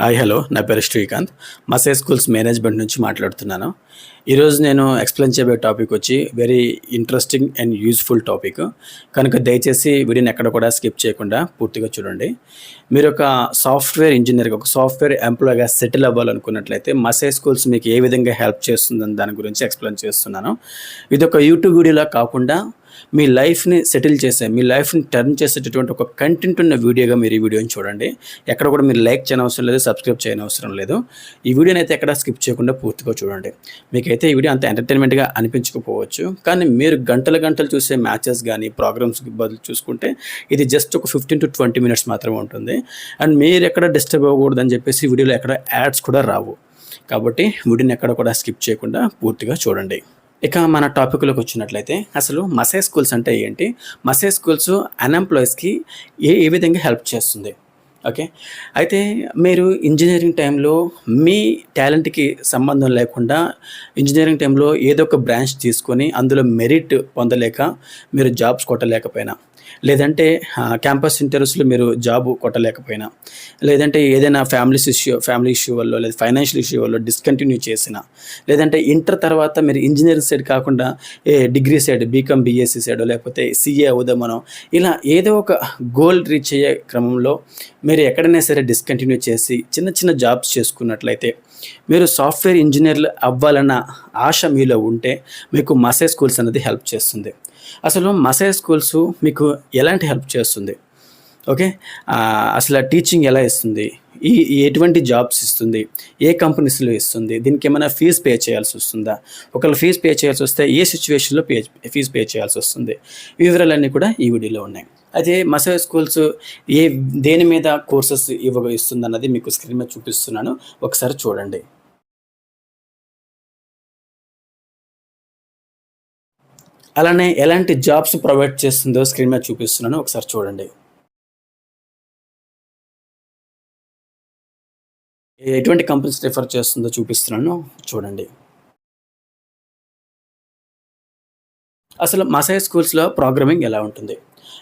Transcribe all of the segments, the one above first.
Hi hello. నా పేరు Srikanth. మసే schools management నుంచి మాట్లాడుతున్నాను. ఈరోజు నేను ఎక్స్ప్లెయిన్ చేయబోయే టాపిక్ వచ్చి very interesting and useful topic. కనుక దయచేసి వీడియోని ఎక్కడ కూడా స్కిప్ చేయకుండా పూర్తిగా చూడండి. మీరు ఒక సాఫ్ట్వేర్ ఇంజనీర్గా ఒక సాఫ్ట్వేర్ ఎంప్లాయ్గా సెటిల్ అవ్వాలనుకున్నట్లయితే మసే స్కూల్స్ మీకు ఏ విధంగా హెల్ప్ చేస్తుందని దాని గురించి ఎక్స్ప్లెయిన్ చేస్తున్నాను. ఇది ఒక యూట్యూబ్ వీడియోలా కాకుండా మీ లైఫ్ని సెటిల్ చేసే మీ లైఫ్ని టర్న్ చేసేటటువంటి ఒక కంటెంట్ ఉన్న వీడియోగా మీరు ఈ వీడియోని చూడండి. ఎక్కడ కూడా మీరు లైక్ చేయనవసరం లేదు సబ్స్క్రైబ్ చేయనవసరం లేదు. ఈ వీడియోని అయితే ఎక్కడ స్కిప్ చేయకుండా పూర్తిగా చూడండి. మీకైతే ఈ వీడియో అంత ఎంటర్టైన్మెంట్గా అనిపించకపోవచ్చు. కానీ మీరు గంటల గంటలు చూసే మ్యాచెస్ కానీ ప్రోగ్రామ్స్ బదులు చూసుకుంటే ఇది జస్ట్ ఒక ఫిఫ్టీన్ టు ట్వంటీ మినిట్స్ మాత్రమే ఉంటుంది. అండ్ మీరు ఎక్కడ డిస్టర్బ్ అవ్వకూడదని చెప్పేసి వీడియోలో ఎక్కడ యాడ్స్ కూడా రావు. కాబట్టి వీడియోని ఎక్కడ కూడా స్కిప్ చేయకుండా పూర్తిగా చూడండి. ఇక మన టాపిక్లోకి వచ్చినట్లయితే అసలు మసే స్కూల్స్ అంటే ఏంటి? మసే స్కూల్స్ అన్ఎంప్లాయీస్కి ఏ ఏ విధంగా హెల్ప్ చేస్తుంది? ఓకే? అయితే మీరు ఇంజనీరింగ్ టైంలో మీ టాలెంట్కి సంబంధం లేకుండా ఇంజనీరింగ్ టైంలో ఏదో ఒక బ్రాంచ్ తీసుకొని అందులో మెరిట్ పొందలేక మీరు జాబ్స్ కొట్టలేకపోయినా లేదంటే క్యాంపస్ ఇంటర్వ్యూస్లో మీరు జాబ్ కొట్టలేకపోయినా లేదంటే ఏదైనా ఫ్యామిలీస్ ఇష్యూ ఫ్యామిలీ ఇష్యూ వల్ల లేదా ఫైనాన్షియల్ ఇష్యూ వల్ల డిస్కంటిన్యూ చేసిన లేదంటే ఇంటర్ తర్వాత మీరు ఇంజనీరింగ్ సైడ్ కాకుండా ఏ degree side B Com B Sc side లేకపోతే సీఏ అవుదాం మనం ఇలా ఏదో ఒక గోల్ రీచ్ అయ్యే క్రమంలో మీరు ఎక్కడైనా సరే డిస్కంటిన్యూ చేసి చిన్న చిన్న జాబ్స్ చేసుకున్నట్లయితే మీరు సాఫ్ట్వేర్ ఇంజనీర్లు అవ్వాలన్న ఆశ మీలో ఉంటే మీకు మసే స్కూల్స్ అనేది హెల్ప్ చేస్తుంది. అసలు మసే స్కూల్స్ మీకు ఎలాంటి హెల్ప్ చేస్తుంది? ఓకే? ఆ, అసలు టీచింగ్ ఎలా ఇస్తుంది? ఈ ఎటువంటి జాబ్స్ ఇస్తుంది? ఏ కంపెనీస్లో ఇస్తుంది? దీనికి ఏమైనా ఫీజు పే చేయాల్సి వస్తుందా? ఒకవేళ ఫీజు పే చేయాల్సి వస్తే ఏ సిచ్యువేషన్లో పే ఫీజు పే చేయాల్సి వస్తుంది? వివరాలన్నీ కూడా ఈ వీడియోలో ఉన్నాయి. అయితే మసే స్కూల్స్ ఏ దేని మీద కోర్సెస్ ఇవ్వ ఇస్తుంది అన్నది మీకు స్క్రీన్ మీద చూపిస్తున్నాను. ఒకసారి చూడండి. అలానే ఎలాంటి జాబ్స్ ప్రొవైడ్ చేస్తుందో స్క్రీన్ మీద చూపిస్తున్నాను. ఒకసారి చూడండి. ఎటువంటి కంపెనీస్ రిఫర్ చేస్తుందో చూపిస్తున్నాను. చూడండి. అసలు మసాయి స్కూల్స్లో ప్రోగ్రామింగ్ ఎలా ఉంటుంది?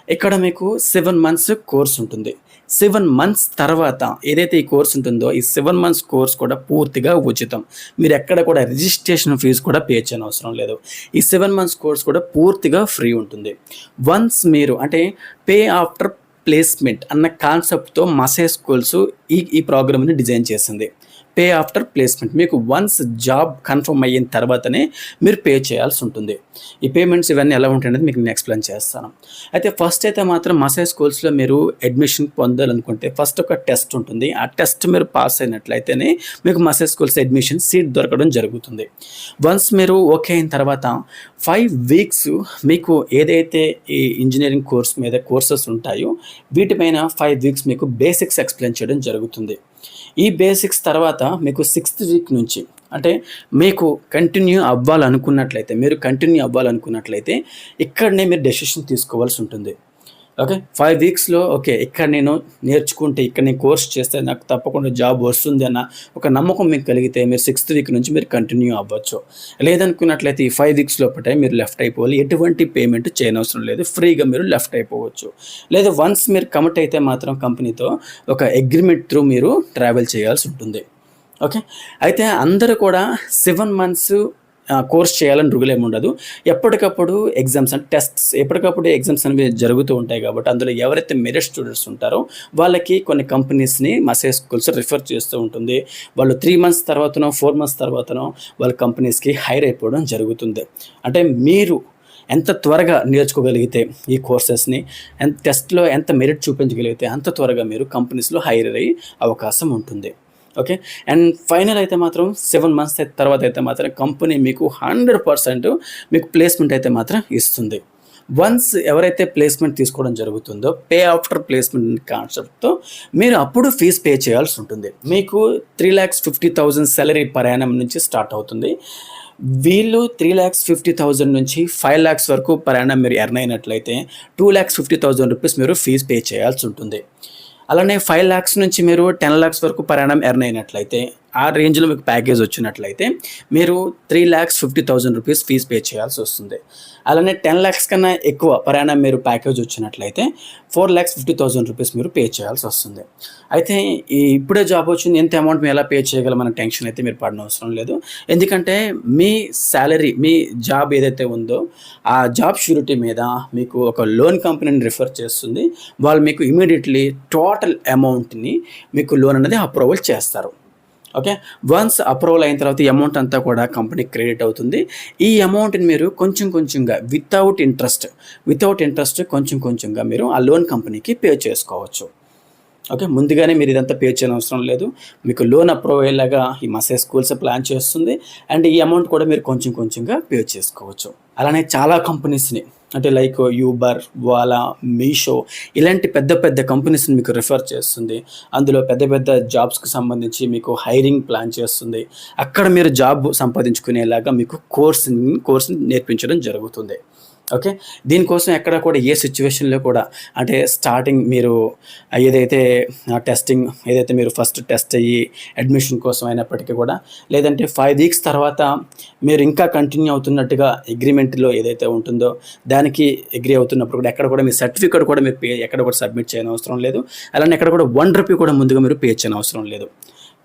ఇక్కడ మీకు సెవెన్ మంత్స్ కోర్స్ ఉంటుంది. సెవెన్ మంత్స్ తర్వాత ఏదైతే ఈ కోర్స్ ఉంటుందో ఈ సెవెన్ మంత్స్ కోర్స్ కూడా పూర్తిగా ఉచితం. మీరు ఎక్కడ కూడా రిజిస్ట్రేషన్ ఫీజు కూడా పే చేయని అవసరం లేదు. ఈ సెవెన్ మంత్స్ కోర్స్ కూడా పూర్తిగా ఫ్రీ ఉంటుంది. వన్స్ మీరు అంటే పే ఆఫ్టర్ ప్లేస్మెంట్ అన్న కాన్సెప్ట్తో మసే స్కూల్స్ ఈ ఈ ప్రోగ్రామ్ని డిజైన్ చేసింది. Pay after placement. మీకు వన్స్ జాబ్ కన్ఫర్మ్ అయిన తర్వాతనే మీరు పే చేయాల్సి ఉంటుంది. ఈ పేమెంట్స్ ఇవన్నీ ఎలా ఉంటాయనేది మీకు నేను ఎక్స్ప్లెయిన్ చేస్తాను. అయితే ఫస్ట్ అయితే మాత్రం మసాజ్ స్కూల్స్లో మీరు అడ్మిషన్ పొందాలనుకుంటే ఫస్ట్ ఒక టెస్ట్ ఉంటుంది. ఆ టెస్ట్ మీరు పాస్ అయినట్లయితేనే మీకు మసాజ్ స్కూల్స్ అడ్మిషన్ సీట్ దొరకడం జరుగుతుంది. వన్స్ మీరు ఓకే అయిన తర్వాత ఫైవ్ వీక్స్ మీకు ఏదైతే ఈ ఇంజనీరింగ్ కోర్స్ మీద కోర్సెస్ ఉంటాయో వీటిపైన ఫైవ్ వీక్స్ మీకు బేసిక్స్ ఎక్స్ప్లెయిన్ చేయడం జరుగుతుంది. ఈ బేసిక్స్ తర్వాత మీకు సిక్స్త్ వీక్ నుంచి అంటే మీకు కంటిన్యూ అవ్వాలనుకున్నట్లయితే మీరు కంటిన్యూ అవ్వాలనుకున్నట్లయితే ఇక్కడనే మీరు డెసిషన్ తీసుకోవాల్సి ఉంటుంది. ఓకే ఫైవ్ వీక్స్లో ఓకే ఇక్కడ నేను నేర్చుకుంటే ఇక్కడ నేను కోర్స్ చేస్తే నాకు తప్పకుండా జాబ్ వస్తుంది అన్న ఒక నమ్మకం మీకు కలిగితే మీరు సిక్స్త్ వీక్ నుంచి మీరు కంటిన్యూ అవ్వచ్చు. లేదనుకున్నట్లయితే ఈ ఫైవ్ వీక్స్ లోపటే మీరు లెఫ్ట్ అయిపోవాలి. ఎటువంటి పేమెంట్ చేయనవసరం లేదు. ఫ్రీగా మీరు లెఫ్ట్ అయిపోవచ్చు. లేదా వన్స్ మీరు కమిట్ అయితే మాత్రం కంపెనీతో ఒక అగ్రిమెంట్ త్రూ మీరు ట్రావెల్ చేయాల్సి ఉంటుంది. ఓకే అయితే అందరూ కూడా సెవెన్ మంత్స్ కోర్స్ చేయాలని రుగులేమి ఉండదు ఎప్పటికప్పుడు ఎగ్జామ్స్ అంటే టెస్ట్స్ ఎప్పటికప్పుడు ఎగ్జామ్స్ అనేవి జరుగుతూ ఉంటాయి కాబట్టి అందులో ఎవరైతే మెరిట్ స్టూడెంట్స్ ఉంటారో వాళ్ళకి కొన్ని కంపెనీస్ని మసే స్కూల్స్ రిఫర్ చేస్తూ ఉంటుంది. వాళ్ళు త్రీ మంత్స్ తర్వాతనో ఫోర్ మంత్స్ తర్వాతనో వాళ్ళ కంపెనీస్కి హైర్ అయిపోవడం జరుగుతుంది. అంటే మీరు ఎంత త్వరగా నేర్చుకోగలిగితే ఈ కోర్సెస్ని ఎంత టెస్ట్లో ఎంత మెరిట్ చూపించగలిగితే అంత త్వరగా మీరు కంపెనీస్లో హైర్ అయ్యే అవకాశం ఉంటుంది. ఓకే అండ్ ఫైనల్ అయితే మాత్రం సెవెన్ మంత్స్ తర్వాత అయితే మాత్రం కంపెనీ మీకు హండ్రెడ్ పర్సెంట్ మీకు ప్లేస్మెంట్ అయితే మాత్రం ఇస్తుంది. వన్స్ ఎవరైతే ప్లేస్మెంట్ తీసుకోవడం జరుగుతుందో పే ఆఫ్టర్ ప్లేస్మెంట్ కాన్సెప్ట్తో మీరు అప్పుడు ఫీజ్ పే చేయాల్సి ఉంటుంది. మీకు three lakhs fifty thousand salary ప్రయాణం నుంచి స్టార్ట్ అవుతుంది. వీళ్ళు త్రీ ల్యాక్స్ ఫిఫ్టీ థౌజండ్ నుంచి ఫైవ్ ల్యాక్స్ వరకు ప్రయాణం మీరు ఎర్న్ అయినట్లయితే two lakhs fifty thousand rupees మీరు ఫీజ్ పే చేయాల్సి ఉంటుంది. అలానే ఫైవ్ ల్యాక్స్ నుంచి మీరు టెన్ ల్యాక్స్ వరకు ప్రయాణం ఎర్న్ అయినట్లయితే ఆ రేంజ్లో మీకు ప్యాకేజ్ వచ్చినట్లయితే మీరు three lakhs fifty thousand rupees fees pay చేయాల్సి వస్తుంది. అలానే టెన్ ల్యాక్స్ కన్నా ఎక్కువ ప్రయాణం మీరు ప్యాకేజ్ వచ్చినట్లయితే four lakhs fifty thousand rupees మీరు పే చేయాల్సి వస్తుంది. అయితే ఈ ఇప్పుడే జాబ్ వచ్చింది ఎంత అమౌంట్ మేము ఎలా పే చేయగలమన్న టెన్షన్ అయితే మీరు పడిన అవసరం లేదు. ఎందుకంటే మీ శాలరీ మీ జాబ్ ఏదైతే ఉందో ఆ జాబ్ షూరిటీ మీద మీకు ఒక లోన్ కంపెనీని రిఫర్ చేస్తుంది. వాళ్ళు మీకు ఇమీడియట్లీ టోటల్ అమౌంట్ని మీకు లోన్ అనేది అప్రూవల్ చేస్తారు. ఓకే? వన్స్ అప్రూవల్ అయిన తర్వాత ఈ అమౌంట్ అంతా కూడా కంపెనీకి క్రెడిట్ అవుతుంది. ఈ అమౌంట్ని మీరు కొంచెం కొంచెంగా వితౌట్ ఇంట్రెస్ట్ వితౌట్ ఇంట్రెస్ట్ కొంచెం కొంచెంగా మీరు ఆ లోన్ కంపెనీకి పే చేసుకోవచ్చు. ఓకే? ముందుగానే మీరు ఇదంతా పే చేయని అవసరం లేదు. మీకు లోన్ అప్రూవ్ అయ్యేలాగా ఈ మసే స్కూల్స్ ప్లాన్ చేస్తుంది. అండ్ ఈ అమౌంట్ కూడా మీరు కొంచెం కొంచెంగా పే చేసుకోవచ్చు. అలానే చాలా కంపెనీస్ని అంటే లైక్ యూబర్ వాలా మీషో ఇలాంటి పెద్ద పెద్ద కంపెనీస్ని మీకు రిఫర్ చేస్తుంది. అందులో పెద్ద పెద్ద జాబ్స్కి సంబంధించి మీకు హైరింగ్ ప్లాన్ చేస్తుంది. అక్కడ మీరు జాబ్ సంపాదించుకునేలాగా మీకు కోర్స్ని కోర్స్ని నేర్పించడం జరుగుతుంది. ఓకే? దీనికోసం ఎక్కడ కూడా ఏ సిచ్యువేషన్లో కూడా అంటే స్టార్టింగ్ మీరు ఏదైతే టెస్టింగ్ ఏదైతే మీరు ఫస్ట్ టెస్ట్ అయ్యి అడ్మిషన్ కోసం అయినప్పటికీ కూడా లేదంటే ఫైవ్ వీక్స్ తర్వాత మీరు ఇంకా కంటిన్యూ అవుతున్నట్టుగా అగ్రిమెంట్లో ఏదైతే ఉంటుందో దానికి అగ్రి అవుతున్నప్పుడు కూడా ఎక్కడ కూడా మీ సర్టిఫికేట్ కూడా మీరు పే ఎక్కడ కూడా సబ్మిట్ చేయని అవసరం లేదు. అలానే ఎక్కడ కూడా వన్ రూపీ కూడా ముందుగా మీరు పే చేయని అవసరం లేదు.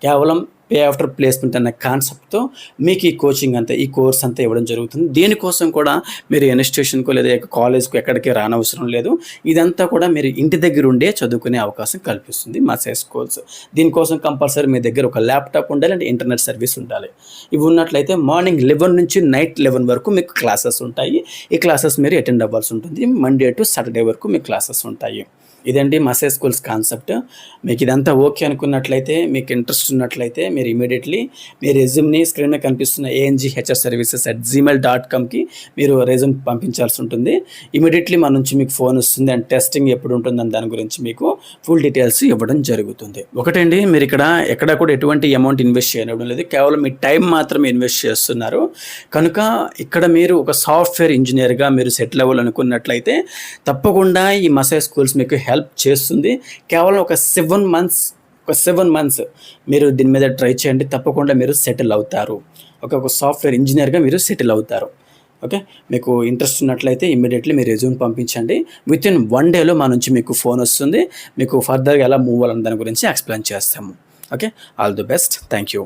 కేవలం పే ఆఫ్టర్ ప్లేస్మెంట్ అన్న కాన్సెప్ట్తో మీకు ఈ కోచింగ్ అంతా ఈ కోర్స్ అంతా ఇవ్వడం జరుగుతుంది. దీనికోసం కూడా మీరు ఇన్స్టిట్యూషన్కో లేదా కాలేజ్కు ఎక్కడికి రానవసరం లేదు. ఇదంతా కూడా మీరు ఇంటి దగ్గర ఉండే చదువుకునే అవకాశం కల్పిస్తుంది మా సై స్కూల్స్. దీనికోసం కంపల్సరీ మీ దగ్గర ఒక ల్యాప్టాప్ ఉండాలి అంటే ఇంటర్నెట్ సర్వీస్ ఉండాలి. ఇవి ఉన్నట్లయితే మార్నింగ్ లెవెన్ నుంచి నైట్ లెవెన్ వరకు మీకు క్లాసెస్ ఉంటాయి. ఈ క్లాసెస్ మీరు అటెండ్ అవ్వాల్సి ఉంటుంది. మండే టు సాటర్డే వరకు మీకు క్లాసెస్ ఉంటాయి. ఇదండి మసే స్కూల్స్ కాన్సెప్ట్. మీకు ఇదంతా ఓకే అనుకున్నట్లయితే మీకు ఇంట్రెస్ట్ ఉన్నట్లయితే మీరు ఇమీడియట్లీ మీ రెజ్యూమ్ని స్క్రీన్ మీద కనిపిస్తున్న ANG HR services at Gmail dot కామ్కి మీరు రెజ్యూమ్ పంపించాల్సి ఉంటుంది. ఇమీడియట్లీ మన నుంచి మీకు ఫోన్ వస్తుంది అండ్ టెస్టింగ్ ఎప్పుడు ఉంటుందని దాని గురించి మీకు ఫుల్ డీటెయిల్స్ ఇవ్వడం జరుగుతుంది. ఒకటండి మీరు ఇక్కడ ఎక్కడ కూడా ఎటువంటి అమౌంట్ ఇన్వెస్ట్ చేయడం లేదు. కేవలం మీ టైం మాత్రమే ఇన్వెస్ట్ చేస్తున్నారు. కనుక ఇక్కడ మీరు ఒక సాఫ్ట్వేర్ ఇంజనీర్గా మీరు సెటిల్ అవ్వాలనుకున్నట్లయితే తప్పకుండా ఈ మసే స్కూల్స్ మీకు హెల్ప్ చేస్తుంది. కేవలం ఒక సెవెన్ మంత్స్ ఒక సెవెన్ మంత్స్ మీరు దీని మీద ట్రై చేయండి. తప్పకుండా మీరు సెటిల్ అవుతారు. ఒక ఒక సాఫ్ట్వేర్ ఇంజనీర్గా మీరు సెటిల్ అవుతారు. ఓకే మీకు ఇంట్రెస్ట్ ఉన్నట్లయితే ఇమీడియట్లీ మీరు రెజ్యూమ్ పంపించండి. విత్ ఇన్ వన్ డేలో మా నుంచి మీకు ఫోన్ వస్తుంది. మీకు ఫర్దర్గా ఎలా మూవ్ అవ్వాలని దాని గురించి ఎక్స్ప్లెయిన్ చేస్తాము. Okay all the best. Thank you